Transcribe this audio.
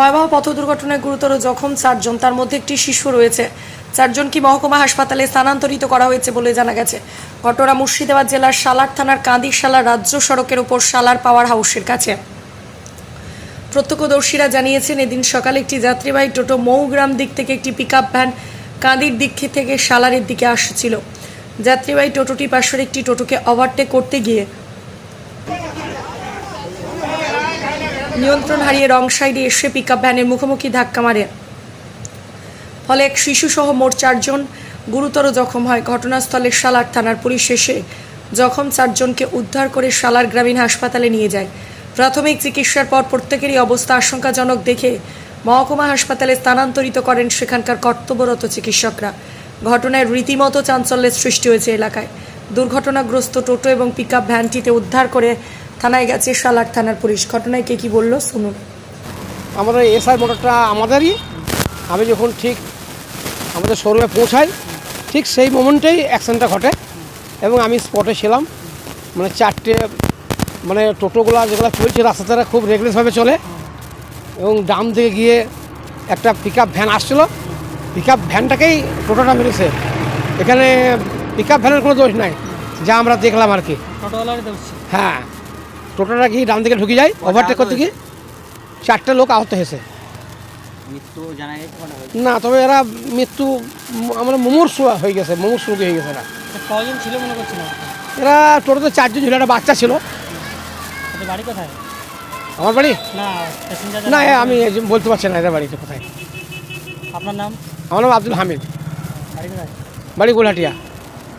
ভয়াবহ পথ দুর্ঘটনায় গুরুতর জখম চারজন, তার মধ্যে একটি শিশু রয়েছে। চারজনকে মহকুমা হাসপাতালে স্থানান্তরিত করা হয়েছে বলে জানা গেছে। ঘটনা মুর্শিদাবাদ জেলার সালার থানার কাঁদিরশালা রাজ্য সড়কের ওপর সালার পাওয়ার হাউসের কাছে। প্রত্যক্ষদর্শীরা জানিয়েছেন, এদিন সকালে একটি যাত্রীবাহী টোটো মৌগ্রাম দিক থেকে একটি পিকআপ ভ্যান কাঁদির দিক থেকে সালারের দিকে আসছিল। যাত্রীবাহী টোটোটি পাশের একটি টোটোকে ওভারটেক করতে গিয়ে নিয়ন্ত্রণ হারিয়ে রং সাইডে এসে পিকআপ ভ্যানের মুখোমুখি ধাক্কা মারে। ফলে এক শিশুসহ মোট চারজন গুরুতর জখম হয়। ঘটনাস্থলে সালার থানার পুলিশ এসে জখম চারজনকে উদ্ধার করে সালার গ্রামীণ হাসপাতালে নিয়ে যায়। প্রাথমিক চিকিৎসার পর প্রত্যেকেরই অবস্থা আশঙ্কাজনক দেখে মহকুমা হাসপাতালে স্থানান্তরিত করেন সেখানকার কর্তব্যরত চিকিৎসকরা। ঘটনায় রীতিমতো চাঞ্চল্যের সৃষ্টি হয়েছে এলাকায়। দুর্ঘটনাগ্রস্ত টোটো এবং পিকআপ ভ্যানটিতে উদ্ধার করে থানায় গেছে সালার থানার পুলিশ। ঘটনায় কে কি বলল শুনুন। আমাদের এসআই মোটরটা আমাদেরই। আমি যখন ঠিক আমাদের শোরুমে পৌঁছাই ঠিক সেই মোমেন্টেই অ্যাক্সিডেন্টটা ঘটে এবং আমি স্পটে ছিলাম। মানে চারটে মানে টোটোগুলো যেগুলো চলছে রাস্তাতে খুব রেগলেসভাবে চলে। এবং ডাম থেকে গিয়ে একটা পিক আপ ভ্যান আসছিল। পিক আপ ভ্যানটাকেই টোটোটা মেরেছে। এখানে পিক আপ ভ্যানের কোনো দোষ নাই। যা আমরা দেখলাম আর কি। হ্যাঁ। টোটোটা গিয়ে ডান দিকে ঢুকে যায় ওভারটেক করতে গিয়ে চারটে লোক আহত হয়েছে। না তবে এরা মৃত্যু আমরা মুমূর্ষু হয়ে গেছে মুমূর্ষু হয়ে গেছে এরা। কজন ছিল মনে করছিলাম এরা টোটোতে চারজন ছিল একটা বাচ্চা ছিল। বাড়ি কোথায়? আমার বাড়ি? না না আমি বলতে পারছি না এরা বাড়িতে কোথায়। আপনার নাম? আমার নাম আব্দুল হামিদ। বাড়ি গোলহাটিয়া।